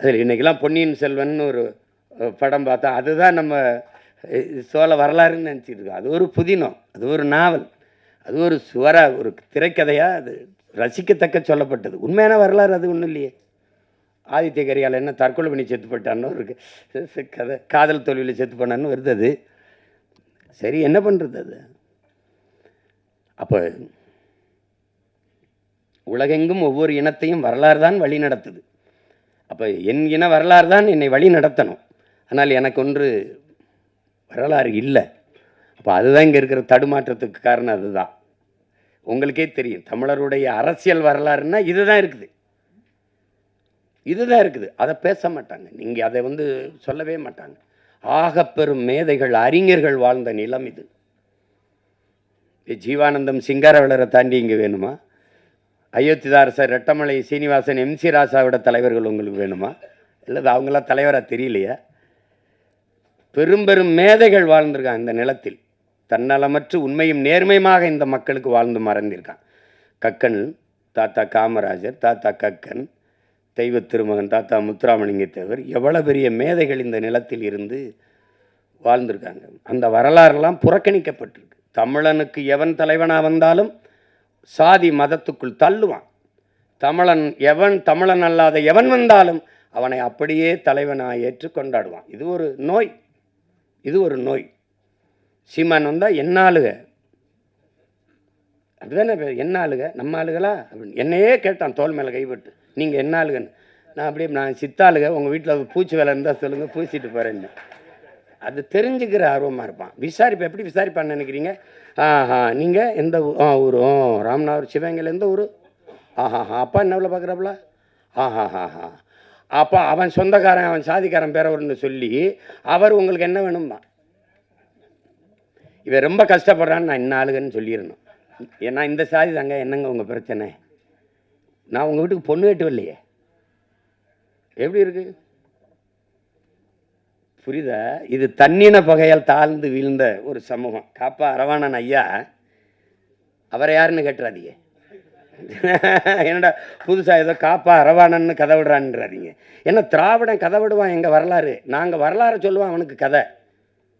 அதில் இன்றைக்கெல்லாம் பொன்னியின் செல்வன் ஒரு படம் பார்த்தா அதுதான் நம்ம சோழ வரலாறுன்னு நினச்சிட்டு இருக்கோம். அது ஒரு புதினம் அது ஒரு நாவல் அது ஒரு சுவராக ஒரு திரைக்கதையாக அது ரசிக்கத்தக்க சொல்லப்பட்டது. உண்மையான வரலாறு அது ஒன்றும் இல்லையே. ஆதித்ய கரியால் என்ன தற்கொலை பண்ணி செத்து போட்டான்னு ஒரு கதை காதல் தொழிலில் செத்து போனான்னு வருது அது. சரி என்ன பண்ணுறது அது? அப்போ உலகெங்கும் ஒவ்வொரு இனத்தையும் வரலாறு தான் வழி நடத்துது. அப்போ என் இன வரலாறு தான் என்னை வழி நடத்தணும். ஆனால் எனக்கு ஒன்று வரலாறு இல்லை. அப்போ அதுதான் இங்கே இருக்கிற தடுமாற்றத்துக்கு காரணம் அதுதான். உங்களுக்கே தெரியும் தமிழருடைய அரசியல் வரலாறுன்னா இதுதான் இருக்குது. இதுதான் இருக்குது. அதை பேச மாட்டாங்க. நீங்கள் அதை வந்து சொல்லவே மாட்டாங்க. ஆகப்பெரும் மேதைகள் அறிஞர்கள் வாழ்ந்த நிலம் இது இது. ஜீவானந்தம் சிங்காரவளரை தாண்டி இங்கே வேணுமா? அயோத்திதாரசர் ரெட்டமலை சீனிவாசன் எம்சி ராசாவோட தலைவர்கள் உங்களுக்கு வேணுமா? இல்லை அவங்களாம் தலைவராக தெரியலையா? பெரும் பெரும் மேதைகள் வாழ்ந்திருக்கான் இந்த நிலத்தில். தன்னலமற்று உண்மையும் நேர்மையுமாக இந்த மக்களுக்கு வாழ்ந்து மறந்திருக்கான் கக்கன் தாத்தா காமராஜர் தாத்தா கக்கன் தெய்வ திருமகன் தாத்தா முத்துராமலிங்க தேவர் எவ்வளோ பெரிய மேதைகள் இந்த நிலத்தில் இருந்து வாழ்ந்திருக்காங்க. அந்த வரலாறுலாம் புறக்கணிக்கப்பட்டிருக்கு. தமிழனுக்கு எவன் தலைவனாக வந்தாலும் சாதி மதத்துக்குள் தள்ளுவான். தமிழன் எவன் தமிழன் அல்லாத எவன் வந்தாலும் அவனை அப்படியே தலைவனாக ஏற்று கொண்டாடுவான். இது ஒரு நோய். இது ஒரு நோய். சீமான் வந்தால் என்ன ஆளுக. அதுதானே என்ன ஆளுக? நம்ம ஆளுகளா? அப்படின்னு. என்னையே கேட்டான் தோல் மேலே கைப்பட்டு நீங்கள் என்ன ஆளுகன்னு. நான் அப்படியே நான் சித்தாளுக உங்கள் வீட்டில் பூச்சி வேலை இருந்தால் சொல்லுங்கள் பூசிட்டு போகிறேன்னு அது தெரிஞ்சுக்கிற ஆர்வமாக இருப்பான். விசாரிப்பு எப்படி விசாரிப்பான்னு நினைக்கிறீங்க? ஆஹா நீங்கள் எந்த ஆ ஊர்? ஓ ராமநாதர் சிவகங்கையில் எந்த ஊர்? ஆஹாஹா அப்பா என்ன வேலை பார்க்குறாப்புல ஆஹாஹாஹா. அப்போ அவன் சொந்தக்காரன் அவன் சாதிக்காரன் பேரவர்னு சொல்லி அவர் உங்களுக்கு என்ன வேணும்பா? இவன் ரொம்ப கஷ்டப்படுறான்னு நான் என்ன ஆளுகன்னு சொல்லிடணும். ஏன்னா இந்த சாதி தாங்க என்னங்க உங்கள் பிரச்சனை? நான் உங்கள் வீட்டுக்கு பொண்ணு கேட்டு இல்லையே எப்படி இருக்குது புரியுதா? இது தண்ணின பகையால் தாழ்ந்து வீழ்ந்த ஒரு சமூகம். காப்பா அரவாணன் ஐயா அவரை யாருன்னு கேட்டுறாதீங்க. என்னடா புதுசாக ஏதோ காப்பா அரவாணன்னு கதை விடுறான்றாதீங்க. ஏன்னா திராவிடன் கதை விடுவான் எங்கள் வரலாறு? நாங்கள் வரலாறு சொல்லுவோம் அவனுக்கு கதை.